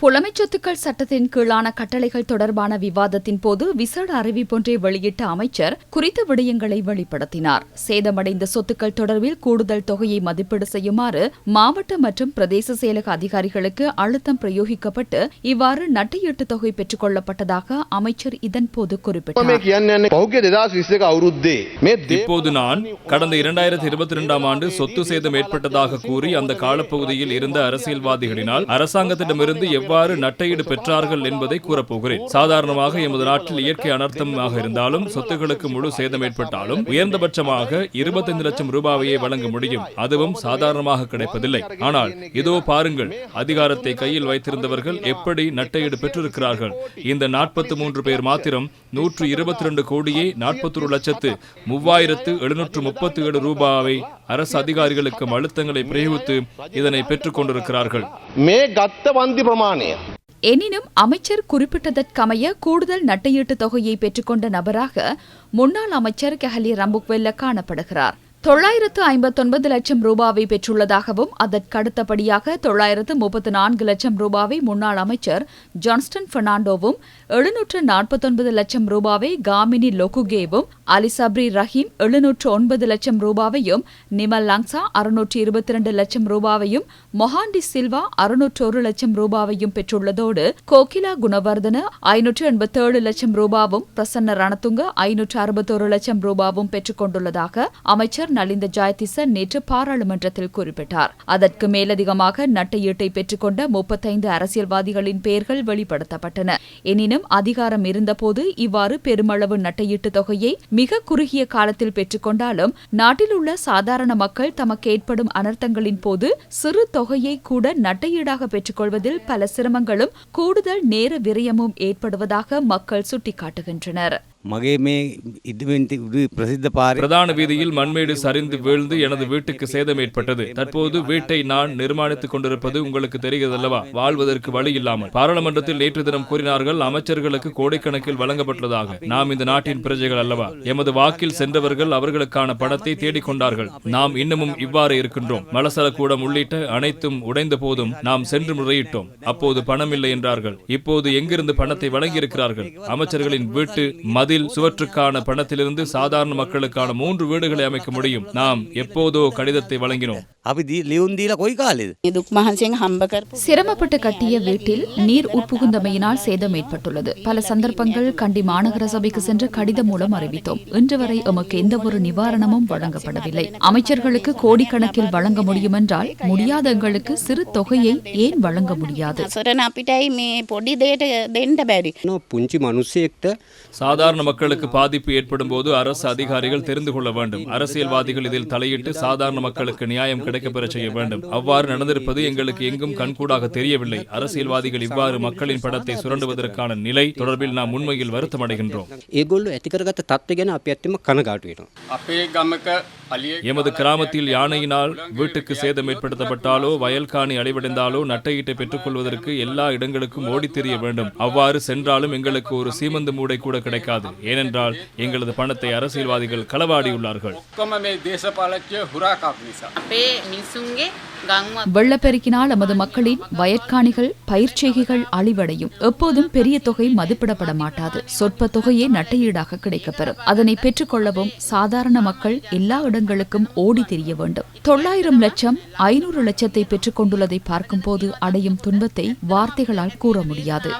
புலமைச்சத்துக்கள் சட்டத்தின் கீழான கட்டளைகள் தொடர்பான விவாதத்தின் போது விசேட அறிவிப்பொன்றை வெளியிட்ட அமைச்சர் குறித்த விடயங்களை வெளிப்படுத்தினார். சேதமடைந்த சொத்துக்கள் தொடர்பில் கூடுதல் தொகையை மதிப்பீடு செய்யுமாறு மாவட்ட மற்றும் பிரதேச செயலக அதிகாரிகளுக்கு அழுத்தம் பிரயோகிக்கப்பட்டு இவ்வாறு நட்டையீட்டு தொகை பெற்றுக் கொள்ளப்பட்டதாக அமைச்சர் இதன்போது குறிப்பிட்டார். இப்போது நான் கடந்த இரண்டாயிரத்தி இருபத்தி இரண்டாம் ஆண்டு சொத்து சேதம் ஏற்பட்டதாக கூறி அந்த காலப்பகுதியில் இருந்த அரசியல்வாதிகளினால் அரசாங்கத்திடமிருந்து எவ்வாறு நட்டையீடு பெற்றார்கள் என்பதை கூறப்போகிறேன். சாதாரணமாக எமது நாட்டில் இயற்கை அனர்த்தமாக இருந்தாலும் சொத்துக்களுக்கு முழு சேதம் ஏற்பட்டாலும் உயர்ந்தபட்சமாக இருபத்தைந்து லட்சம் ரூபாவையே வழங்க முடியும். அதுவும் சாதாரணமாக கிடைப்பதில்லை. ஆனால் இதோ பாருங்கள் அதிகாரத்தை கையில் வைத்திருந்தவர்கள் எப்படி நட்டையீடு பெற்றிருக்கிறார்கள். இந்த நாற்பத்தி மூன்று பேர் மாத்திரம் நூற்று இருபத்தி ரெண்டு கோடியே நாற்பத்தொரு லட்சத்து மூவாயிரத்து எழுநூற்று முப்பத்தி ஏழு ரூபாவை அரசு அதிகாரிகளுக்கு அழுத்தங்களை பிரயோகித்து இதனை பெற்றுக் கொண்டிருக்கிறார்கள். மே கத்த வந்தி பிரமாண மானியம் எனினும் அமைச்சர் குறிப்பிட்டதற்கமைய கூடுதல் நட்டையீட்டு தொகையை பெற்றுக்கொண்ட நபராக முன்னாள் அமைச்சர் கெஹலி ரம்புக்வெல்ல காணப்படுகிறார். தொள்ளாயிரத்து ஐம்பத்தொன்பது லட்சம் ரூபாவை பெற்றுள்ளதாகவும் அதற்கடுத்தபடியாக தொள்ளாயிரத்து முப்பத்து நான்கு லட்சம் ரூபாவை முன்னாள் அமைச்சர் ஜான்ஸ்டன் பெர்னாண்டோவும் எழுநூற்று நாற்பத்தொன்பது லட்சம் ரூபாவை காமினி லொகுகேவும் அலிசப்ரி ரஹீம் எழுநூற்று ஒன்பது லட்சம் ரூபாவையும் நிமல் லங்சா அறுநூற்று இருபத்தி இரண்டு லட்சம் ரூபாவையும் மொஹாண்டி சில்வா அறுநூற்று ஒரு லட்சம் ரூபாவையும் பெற்றுள்ளதோடு கோகிலா குணவர்தன ஐநூற்று எண்பத்தேழு லட்சம் ரூபாவும் பிரசன்ன ரணத்துங்க ஐநூற்று அறுபத்தோரு லட்சம் ரூபாவும் பெற்றுக் கொண்டுள்ளதாக அமைச்சர் நலிந்த ஜாயதிச நேற்று பாராளுமன்றத்தில் குறிப்பிட்டார். அதற்கு மேலதிகமாக நட்டையீட்டை பெற்றுக்கொண்ட முப்பத்தைந்து அரசியல்வாதிகளின் பெயர்கள் வெளிப்படுத்தப்பட்டன. எனினும் அதிகாரம் இருந்தபோது இவ்வாறு பெருமளவு நட்டையீட்டு தொகையை மிக குறுகிய காலத்தில் பெற்றுக்கொண்டாலும் நாட்டில் உள்ள சாதாரண மக்கள் தமக்கு ஏற்படும் அனர்த்தங்களின் போது சிறு தொகையை கூட நட்டையீடாக பெற்றுக்கொள்வதில் பல சிரமங்களும் கூடுதல் நேர விரயமும் ஏற்படுவதாக மக்கள் சுட்டிக்காட்டுகின்றனர். மகேமே இது பிரசித்த பாறை. பிரதான வீதியில் மண்மேடு சரிந்து வீழ்ந்து எனது வீட்டுக்கு சேதம் ஏற்பட்டது. தற்போது வீட்டை நான் நிர்மாணித்துக் கொண்டிருப்பது உங்களுக்கு தெரிகிறதல்லவா? வாழ்வதற்கு வழி இல்லாமல். பாராளுமன்றத்தில் நேற்று தினம் கூறினார்கள் அமைச்சர்களுக்கு கோடைக்கணக்கில் வழங்கப்பட்டதாக. நாம் இந்த நாட்டின் பிரஜைகள் அல்லவா? எமது வாக்கில் சென்றவர்கள் அவர்களுக்கான பணத்தை தேடிக்கொண்டார்கள் நாம் இன்னமும் இவ்வாறு இருக்கின்றோம். மலசல கூடம் உள்ளிட்ட அனைத்தும் உடைந்த போதும் நாம் சென்று முறையிட்டோம். அப்போது பணம் இல்லை என்றார்கள். இப்போது எங்கிருந்து பணத்தை வழங்கியிருக்கிறார்கள்? அமைச்சர்களின் வீட்டு மது மதில் சுவற்றுக்கான பணத்திலிருந்து சாதாரண மக்களுக்கான மூன்று வீடுகளை அமைக்க முடியும். நாம் எப்போதோ கடிதத்தை வழங்கினோம். අපි දී ලියුන් දීලා කොයි කාලෙද දුක් මහන්සියෙන් හම්බ කරපු சிரமப்பட்டு கட்டிய வீட்டில் நீர் உட்புகுந்தமையினால் சேதம் ஏற்பட்டுள்ளது பல சந்தர்ப்பங்கள் கண்டி மாநகர சபைக்கு சென்று கடிதம் மூலம் அறிவித்தோம் இன்று வரை எமக்கு எந்த ஒரு நிவாரணமும் வழங்கப்படவில்லை அமைச்சர்களுக்கு கோடிக்கணக்கில் வழங்க முடியுமென்றால் முடியாத எங்களுக்கு சிறு தொகையை ஏன் வழங்க முடியாது සරන අපිටයි මේ පොඩි දේට දෙන්ට බැරි. නෝ පුංචි මනුස්සයෙක්ට சாதாரண மக்களுக்கு பாதிப்பு ஏற்படும் போது அரசு அதிகாரிகள் தெரிந்து கொள்ள வேண்டும் அரசியல்வாதிகள் இதில் தலையிட்டு சாதாரண மக்களுக்கு நியாயம் கிடைக்கப்பெற செய்ய வேண்டும் அவ்வாறு நடந்திருப்பது எங்களுக்கு எங்கும் கண்கூடாக தெரியவில்லை அரசியல்வாதிகள் இவ்வாறு மக்களின் பணத்தை சுரண்டுவதற்கான நிலை தொடர்பில் நாம் உண்மையில் வருத்தமடைகின்றோம் ඒගොල්ලු ඇතිකරගත තත්ව ගැන අප ඇත්තම කනගාටුවෙනවා. අපේ ගමක අලිය எமது கிராமத்தில் யானையினால் வீட்டுக்கு சேதம் ஏற்படுத்தப்பட்டாலோ வயல்காணி அடைவடைந்தாலோ நட்டையீட்டை பெற்றுக்கொள்வதற்கு எல்லா இடங்களுக்கும் ஓடித் தெரிய வேண்டும். அவ்வாறு சென்றாலும் எங்களுக்கு ஒரு சீமந்து மூடை கூட கிடைக்காது. ஏனென்றால் எங்களது பணத்தை அரசியல்வாதிகள் களவாடியுள்ளார்கள். வெள்ளப்பெருக்கினால் எமது மக்களின் வயற்காணிகள் பயிர்ச்செய்கைகள் அழிவடையும். எப்போதும் பெரிய தொகை மதிப்பிடப்பட மாட்டாது. சொற்ப தொகையே நட்டையீடாக கிடைக்கப்பெறும். அதனை பெற்றுக்கொள்ளவும் சாதாரண மக்கள் எல்லா இடங்களும் மாவட்டங்களுக்கும் ஓடி தெரிய வேண்டும். தொள்ளாயிரம் லட்சம் ஐநூறு லட்சத்தை பெற்றுக் கொண்டுள்ளதை பார்க்கும்போது அடையும் துன்பத்தை வார்த்தைகளால் கூற முடியாது.